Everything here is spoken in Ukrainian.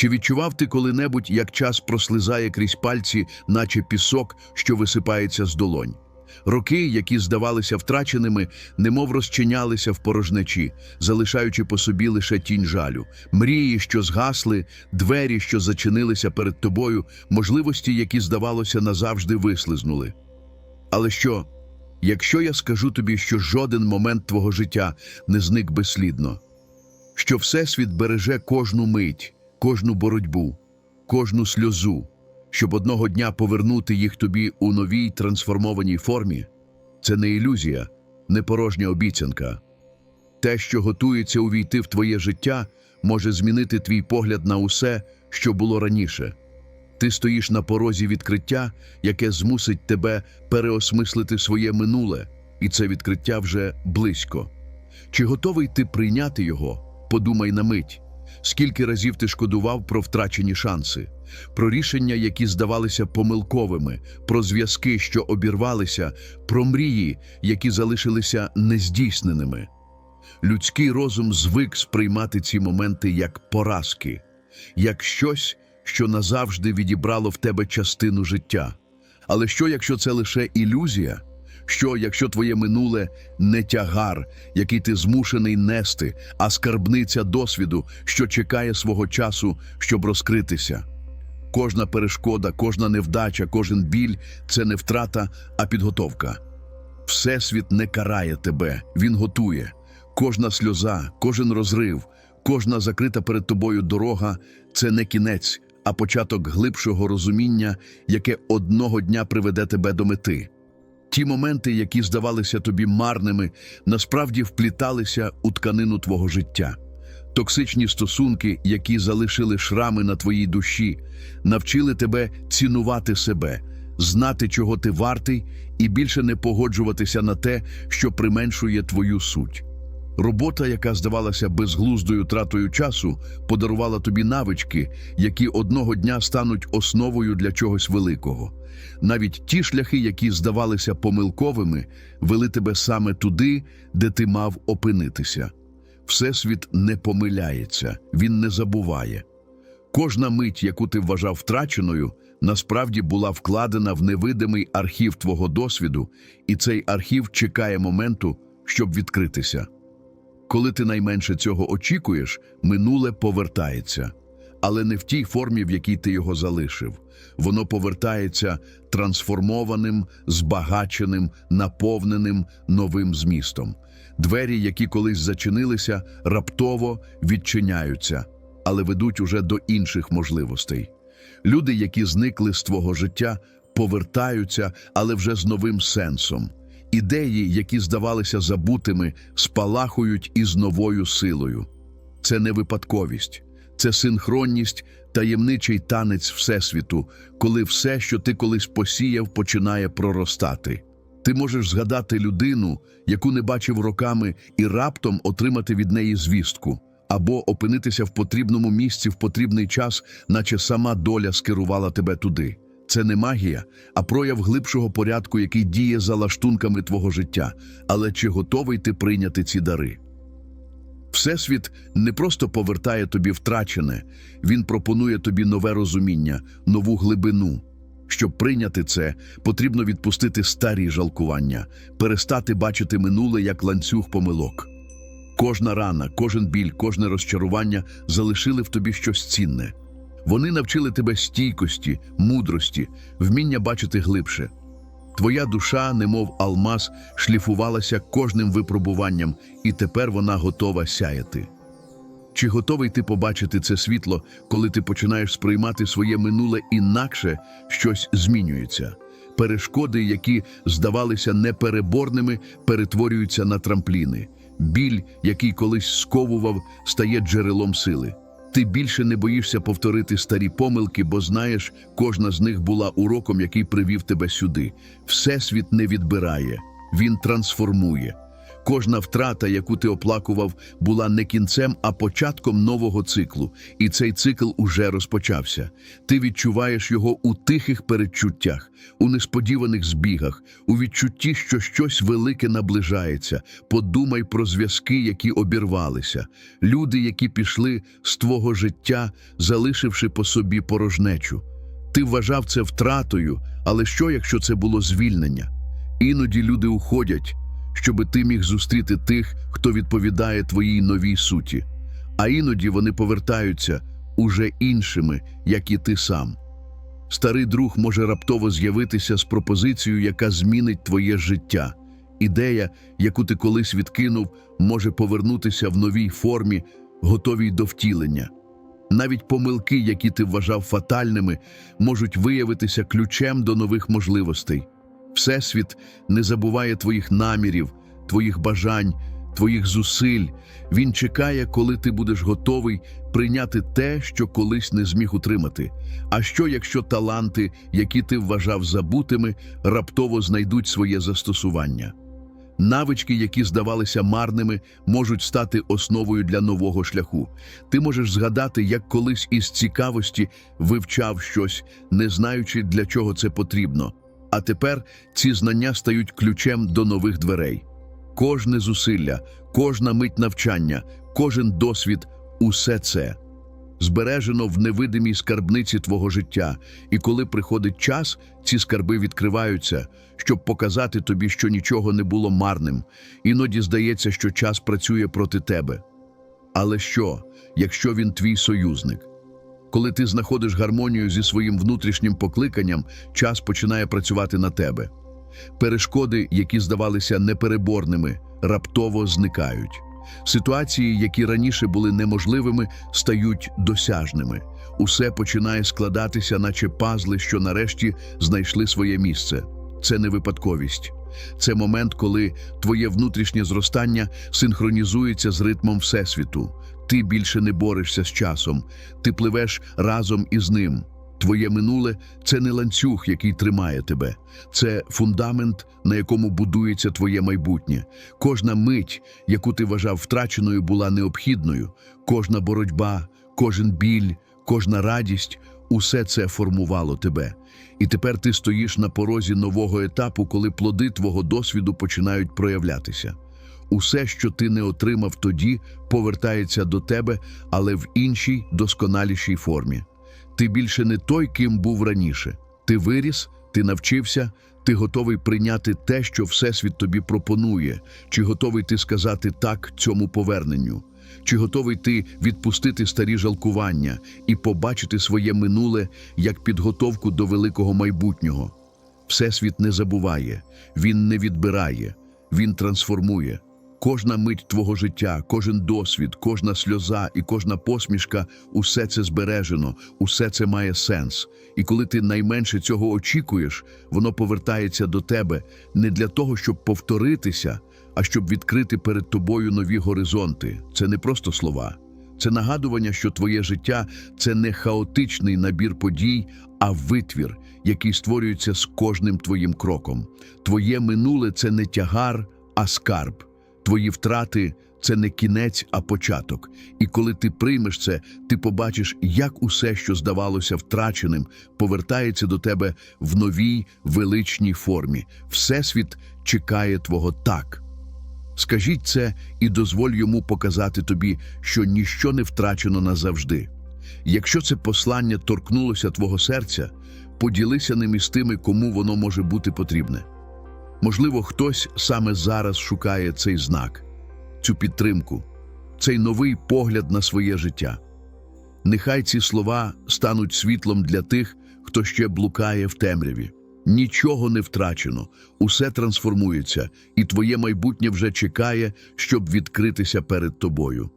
Чи відчував ти коли-небудь, як час прослизає крізь пальці, наче пісок, що висипається з долонь? Роки, які здавалися втраченими, немов розчинялися в порожнечі, залишаючи по собі лише тінь жалю, мрії, що згасли, двері, що зачинилися перед тобою, можливості, які, здавалося, назавжди вислизнули. Але що, якщо я скажу тобі, що жоден момент твого життя не зник безслідно, що Всесвіт береже кожну мить, кожну боротьбу, кожну сльозу, щоб одного дня повернути їх тобі у новій трансформованій формі, це не ілюзія, не порожня обіцянка. Те, що готується увійти в твоє життя, може змінити твій погляд на усе, що було раніше. Ти стоїш на порозі відкриття, яке змусить тебе переосмислити своє минуле, і це відкриття вже близько. Чи готовий ти прийняти його? Подумай на мить. Скільки разів ти шкодував про втрачені шанси, про рішення, які здавалися помилковими, про зв'язки, що обірвалися, про мрії, які залишилися нездійсненими. Людський розум звик сприймати ці моменти як поразки, як щось, що назавжди відібрало в тебе частину життя. Але що, якщо це лише ілюзія? Що, якщо твоє минуле не тягар, який ти змушений нести, а скарбниця досвіду, що чекає свого часу, щоб розкритися? Кожна перешкода, кожна невдача, кожен біль це не втрата, а підготовка. Всесвіт не карає тебе, він готує. Кожна сльоза, кожен розрив, кожна закрита перед тобою дорога це не кінець, а початок глибшого розуміння, яке одного дня приведе тебе до мети. Ті моменти, які здавалися тобі марними, насправді впліталися у тканину твого життя. Токсичні стосунки, які залишили шрами на твоїй душі, навчили тебе цінувати себе, знати, чого ти вартий, і більше не погоджуватися на те, що применшує твою суть. Робота, яка здавалася безглуздою тратою часу, подарувала тобі навички, які одного дня стануть основою для чогось великого. Навіть ті шляхи, які здавалися помилковими, вели тебе саме туди, де ти мав опинитися. Всесвіт не помиляється, він не забуває. Кожна мить, яку ти вважав втраченою, насправді була вкладена в невидимий архів твого досвіду, і цей архів чекає моменту, щоб відкритися. Коли ти найменше цього очікуєш, минуле повертається, але не в тій формі, в якій ти його залишив. Воно повертається трансформованим, збагаченим, наповненим новим змістом. Двері, які колись зачинилися, раптово відчиняються, але ведуть уже до інших можливостей. Люди, які зникли з твого життя, повертаються, але вже з новим сенсом. Ідеї, які здавалися забутими, спалахують із новою силою. Це не випадковість, це синхронність, таємничий танець Всесвіту, коли все, що ти колись посіяв, починає проростати. Ти можеш згадати людину, яку не бачив роками, і раптом отримати від неї звістку, або опинитися в потрібному місці в потрібний час, наче сама доля скерувала тебе туди. Це не магія, а прояв глибшого порядку, який діє за лаштунками твого життя. Але чи готовий ти прийняти ці дари? Всесвіт не просто повертає тобі втрачене, він пропонує тобі нове розуміння, нову глибину. Щоб прийняти це, потрібно відпустити старі жалкування, перестати бачити минуле як ланцюг помилок. Кожна рана, кожен біль, кожне розчарування залишили в тобі щось цінне. Вони навчили тебе стійкості, мудрості, вміння бачити глибше. Твоя душа, немов алмаз, шліфувалася кожним випробуванням, і тепер вона готова сяяти. Чи готовий ти побачити це світло, коли ти починаєш сприймати своє минуле інакше, щось змінюється? Перешкоди, які здавалися непереборними, перетворюються на трампліни. Біль, який колись сковував, стає джерелом сили. Ти більше не боїшся повторити старі помилки, бо знаєш, кожна з них була уроком, який привів тебе сюди. Всесвіт не відбирає, він трансформує. Кожна втрата, яку ти оплакував, була не кінцем, а початком нового циклу. І цей цикл уже розпочався. Ти відчуваєш його у тихих передчуттях, у несподіваних збігах, у відчутті, що щось велике наближається. Подумай про зв'язки, які обірвалися, люди, які пішли з твого життя, залишивши по собі порожнечу. Ти вважав це втратою, але що, якщо це було звільнення? Іноді люди уходять, щоби ти міг зустріти тих, хто відповідає твоїй новій суті, а іноді вони повертаються уже іншими, як і ти сам. Старий друг може раптово з'явитися з пропозицією, яка змінить твоє життя. Ідея, яку ти колись відкинув, може повернутися в новій формі, готовій до втілення. Навіть помилки, які ти вважав фатальними, можуть виявитися ключем до нових можливостей. Всесвіт не забуває твоїх намірів, твоїх бажань, твоїх зусиль. Він чекає, коли ти будеш готовий прийняти те, що колись не зміг утримати. А що, якщо таланти, які ти вважав забутими, раптово знайдуть своє застосування? Навички, які здавалися марними, можуть стати основою для нового шляху. Ти можеш згадати, як колись із цікавості вивчав щось, не знаючи, для чого це потрібно. А тепер ці знання стають ключем до нових дверей. Кожне зусилля, кожна мить навчання, кожен досвід усе це збережено в невидимій скарбниці твого життя, і коли приходить час, ці скарби відкриваються, щоб показати тобі, що нічого не було марним. Іноді здається, що час працює проти тебе. Але що, якщо він твій союзник? Коли ти знаходиш гармонію зі своїм внутрішнім покликанням, час починає працювати на тебе. Перешкоди, які здавалися непереборними, раптово зникають. Ситуації, які раніше були неможливими, стають досяжними. Усе починає складатися, наче пазли, що нарешті знайшли своє місце. Це не випадковість. Це момент, коли твоє внутрішнє зростання синхронізується з ритмом Всесвіту. Ти більше не борешся з часом, ти пливеш разом із ним. Твоє минуле це не ланцюг, який тримає тебе, це фундамент, на якому будується твоє майбутнє. Кожна мить, яку ти вважав втраченою, була необхідною. Кожна боротьба, кожен біль, кожна радість усе це формувало тебе. І тепер ти стоїш на порозі нового етапу, коли плоди твого досвіду починають проявлятися. Усе, що ти не отримав тоді, повертається до тебе, але в іншій, досконалішій формі. Ти більше не той, ким був раніше. Ти виріс, ти навчився, ти готовий прийняти те, що Всесвіт тобі пропонує, чи готовий ти сказати так цьому поверненню, чи готовий ти відпустити старі жалкування і побачити своє минуле як підготовку до великого майбутнього. Всесвіт не забуває, він не відбирає, він трансформує. Кожна мить твого життя, кожен досвід, кожна сльоза і кожна посмішка усе це збережено, усе це має сенс. І коли ти найменше цього очікуєш, воно повертається до тебе не для того, щоб повторитися, а щоб відкрити перед тобою нові горизонти. Це не просто слова. Це нагадування, що твоє життя це не хаотичний набір подій, а витвір, який створюється з кожним твоїм кроком. Твоє минуле це не тягар, а скарб. Твої втрати це не кінець, а початок. І коли ти приймеш це, ти побачиш, як усе, що здавалося втраченим, повертається до тебе в новій величній формі. Всесвіт чекає твого так. Скажіть це і дозволь йому показати тобі, що ніщо не втрачено назавжди. Якщо це послання торкнулося твого серця, поділися ним із тими, кому воно може бути потрібне. Можливо, хтось саме зараз шукає цей знак, цю підтримку, цей новий погляд на своє життя. Нехай ці слова стануть світлом для тих, хто ще блукає в темряві. Нічого не втрачено, усе трансформується, і твоє майбутнє вже чекає, щоб відкритися перед тобою.